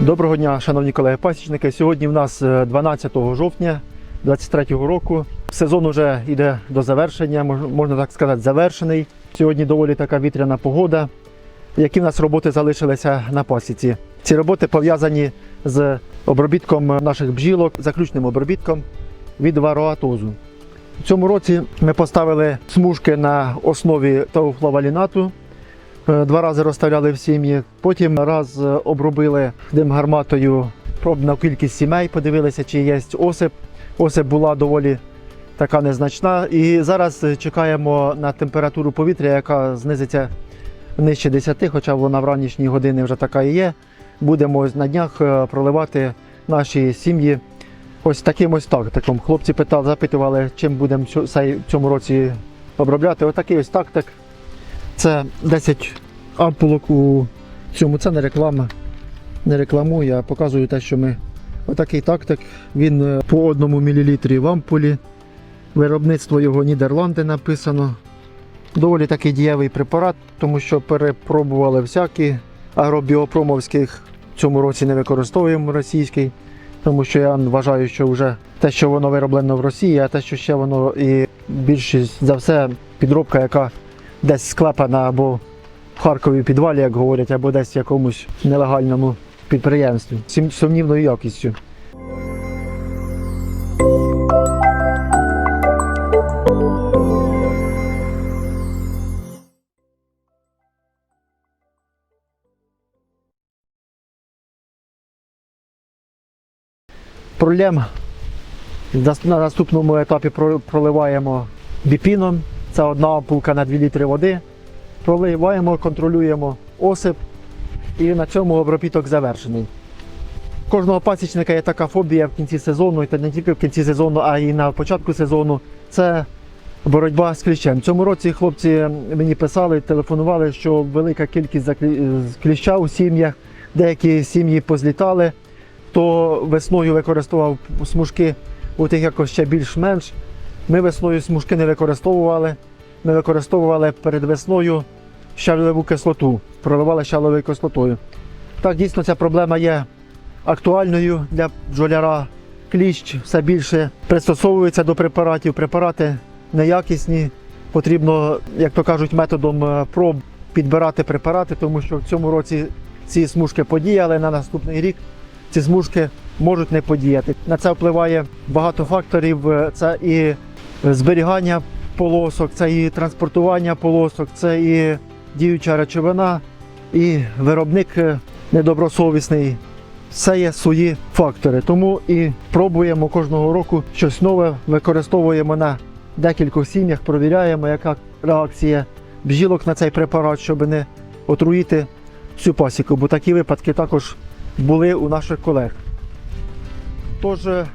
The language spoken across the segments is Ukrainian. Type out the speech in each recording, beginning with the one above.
Доброго дня, шановні колеги-пасічники. Сьогодні в нас е, 12 жовтня 2023 року. Сезон уже йде до завершення, можна так сказати, завершений. Сьогодні доволі така вітряна погода. Які в нас роботи залишилися на пасіці? Ці роботи пов'язані з обробітком наших бджілок, заключним обробітком від вароатозу. В цьому році ми поставили смужки на основі тауфлавалінату. Е, Два рази розставляли в сім'ї. Потім раз е, обробили димгарматою пробну кількість сімей, подивилися, чи є осип. Осип була доволі така незначна. І зараз е, чекаємо на температуру повітря, яка знизиться нижче 10, хоча вона в ранішні години вже така і є. Будемо на днях проливати наші сім'ї. Ось таким ось тактиком. Хлопці питали, запитували, чим будемо в цьому році обробляти. Отакий ось тактик. Це 10 ампулок у цьому. Це не реклама. Не рекламую, а показую те, що ми. Отакий тактик. Він е, по одному мілілітрі в ампулі. Виробництво його Нідерланди написано. Доволі такий дієвий препарат, тому що перепробували всякі агробіопромовських в цьому році не використовуємо російський. Тому що я вважаю, що вже те, що воно вироблено в Росії, а те, що ще воно і більшість за все підробка, яка десь склепана або в Харкові підвалі, як говорять, або десь в якомусь нелегальному підприємстві з сумнівною якістю. Пролєм Зас- на наступному етапі проливаємо біпіном. Це одна ампулка на 2 літри води. Проливаємо, контролюємо осип і на цьому обробіток завершений. У Кожного пасічника є така фобія в кінці сезону, і не тільки в кінці сезону, а й на початку сезону. Це боротьба з кліщем. Цьому році хлопці мені писали, телефонували, що велика кількість кліща у сім'ях, деякі сім'ї позлітали, хто весною використовував смужки у тих якось ще більш-менш. Ми весною смужки не використовували. Ми використовували перед весною щавлеву кислоту, проливали щавлевою кислотою. Так, дійсно, ця проблема є актуальною для бджоляра. Кліщ все більше пристосовується до препаратів. Препарати неякісні. Потрібно, як то кажуть, методом е, проб підбирати препарати, тому що в цьому році ці смужки подіяли на наступний рік. Ці смужки можуть не подіяти. На це впливає багато факторів. Е, Це і зберігання полосок, це і транспортування полосок, це і діюча речовина, і виробник е, недобросовісний. Це є свої фактори. Тому і пробуємо кожного року щось нове, використовуємо на декількох сім'ях, провіряємо, яка реакція бджілок на цей препарат, щоб не отруїти всю пасіку, бо такі випадки також були у наших колег. Тож, е,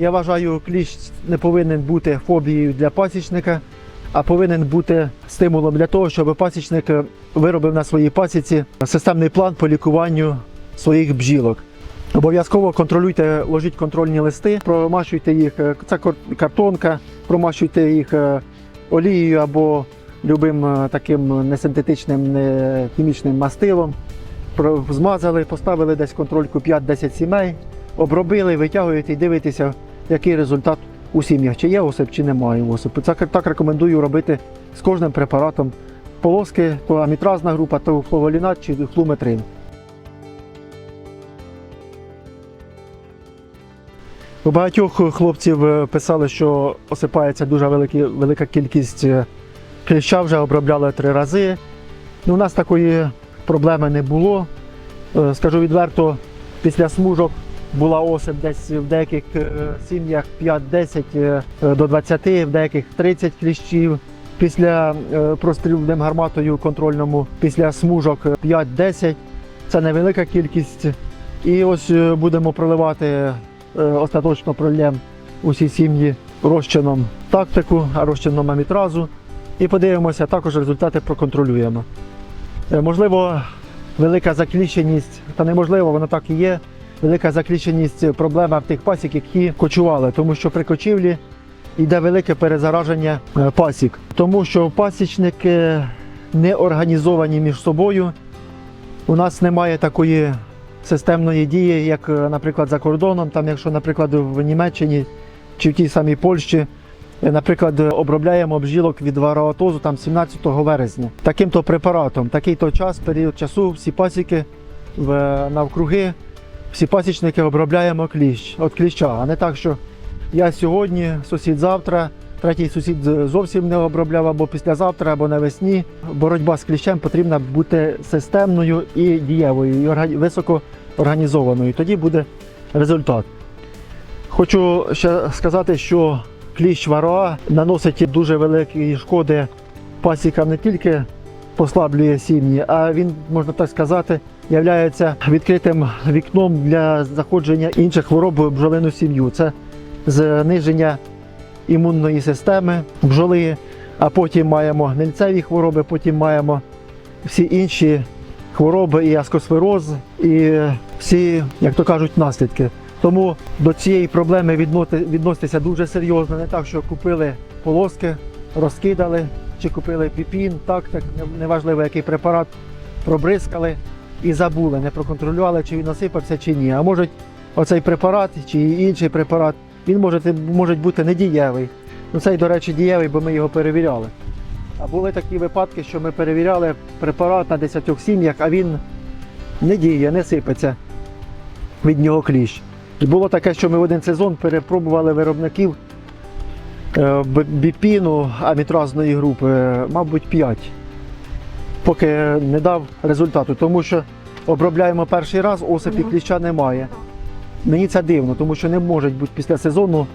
я вважаю, кліщ не повинен бути фобією для пасічника, а повинен бути стимулом для того, щоб пасічник виробив на своїй пасіці системний план по лікуванню своїх бджілок. Обов'язково контролюйте, ложіть контрольні листи, промащуйте їх, е, це картонка, промащуйте їх е, олією або любим е, таким несинтетичним, не хімічним мастилом. Змазали, поставили десь контрольку 5-10 сімей, обробили, витягуєте і дивитеся, який результат у сім'ях, чи є осип, чи немає осипу. Це так рекомендую робити з кожним препаратом полоски, то амітразна група, то фловолінат чи флуметрин. У багатьох хлопців е, писали, що осипається дуже великі, велика кількість е, кліща, вже обробляли три рази. Ну, у нас такої проблеми не було. Е, Скажу відверто, після смужок була осип десь в деяких е, сім'ях 5-10 е, до 20, в деяких 30 кліщів. Після е, прострілів демгарматою контрольному, після смужок е, 5-10. Це невелика кількість. І ось будемо проливати остаточно прольєм усі сім'ї розчином тактику, а розчином амітразу. І подивимося, також результати проконтролюємо. Можливо, велика закліщеність, та неможливо, воно так і є. Велика закліщеність е, проблема в тих пасік, які кочували, тому що при кочівлі йде велике перезараження е, пасік, тому що пасічники не організовані між собою. У нас немає такої системної дії, як, е, наприклад, за кордоном, там, якщо, наприклад, в Німеччині чи в тій самій Польщі, е, наприклад, обробляємо бджілок від вароатозу там 17 вересня. Таким-то препаратом, такий-то час, період часу, всі пасіки в, навкруги, всі пасічники обробляємо кліщ, от кліща, а не так, що я сьогодні, сусід завтра, третій сусід зовсім не обробляв або післязавтра, або навесні. Боротьба з кліщем потрібна бути системною і дієвою, і високо організованою. Тоді буде результат. Хочу ще сказати, що кліщ вароа наносить дуже великі шкоди пасікам не тільки послаблює сім'ї, а він, можна так сказати, являється відкритим вікном для заходження інших хвороб в бджолину сім'ю. Це зниження імунної системи бджоли, а потім маємо гнильцеві хвороби, потім маємо всі інші хвороби, і аскосфероз, і всі, як то кажуть, наслідки. Тому до цієї проблеми відноситися дуже серйозно, не так, що купили полоски, розкидали, чи купили піпін, так, так неважливо, який препарат пробризкали і забули, не проконтролювали, чи він насипався, чи ні. А може оцей препарат чи інший препарат, він може, може бути недієвий. Ну цей, до речі, дієвий, бо ми його перевіряли. А були такі випадки, що ми перевіряли препарат на 10 сім'ях, а він не діє, не сипеться від нього кліщ. І було таке, що ми в один сезон перепробували виробників е, біпіну амітразної групи, е, мабуть, 5, поки не дав результату, тому що обробляємо перший раз, осипі кліща немає. Мені це дивно, тому що не може бути після сезону,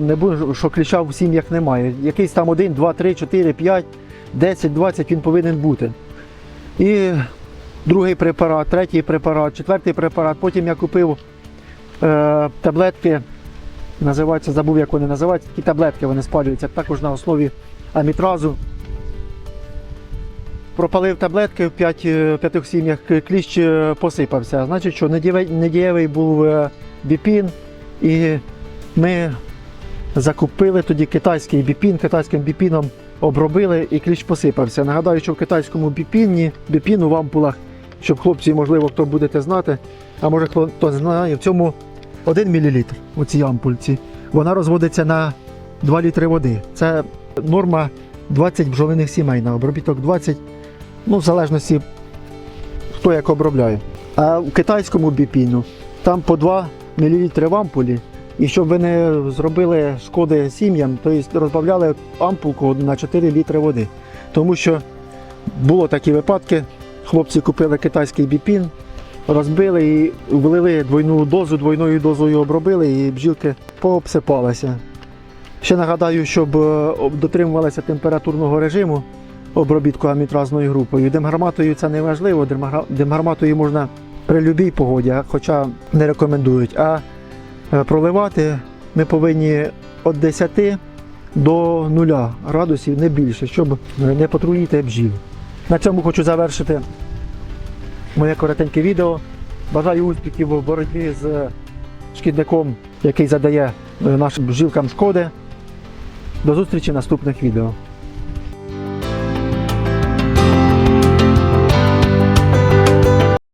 не буде, що кліща в сім'ях немає. Якийсь там 1, 2, 3, 4, 5, 10, 20 він повинен бути. І другий препарат, третій препарат, четвертий препарат. Потім я купив е, таблетки, називаються, забув, як вони називаються, такі таблетки вони спалюються також на основі амітразу. Пропалив таблетки в е, сім'ях, кліщ е, посипався. Значить, що недієвий, був е, біпін, і ми закупили тоді китайський біпін, китайським біпіном обробили і кліщ посипався. Нагадаю, що в китайському біпіні, біпіну в ампулах, щоб хлопці, можливо, хто будете знати, а може хто, знає, в цьому 1 мл у цій ампульці. Вона розводиться на 2 літри води. Це норма 20 бджолиних сімей на обробіток 20, ну, в залежності, хто як обробляє. А в китайському біпіну там по 2 мл в ампулі. І щоб ви не зробили шкоди сім'ям, то розбавляли ампулку на 4 літри води. Тому що було такі випадки, хлопці купили китайський біпін, розбили і влили двойну дозу, двойною дозою обробили і бджілки пообсипалися. Ще нагадаю, щоб е, дотримувалися температурного режиму обробітку амітразною групою. Демгарматою це не важливо, демгарматою можна при будь-якій погоді, хоча не рекомендують. А е, проливати ми повинні від 10 до 0 градусів, не більше, щоб не потруліти бджіл. На цьому хочу завершити моє коротеньке відео. Бажаю успіхів в боротьбі з шкідником, який задає е, нашим бджілкам шкоди. До зустрічі в наступних відео.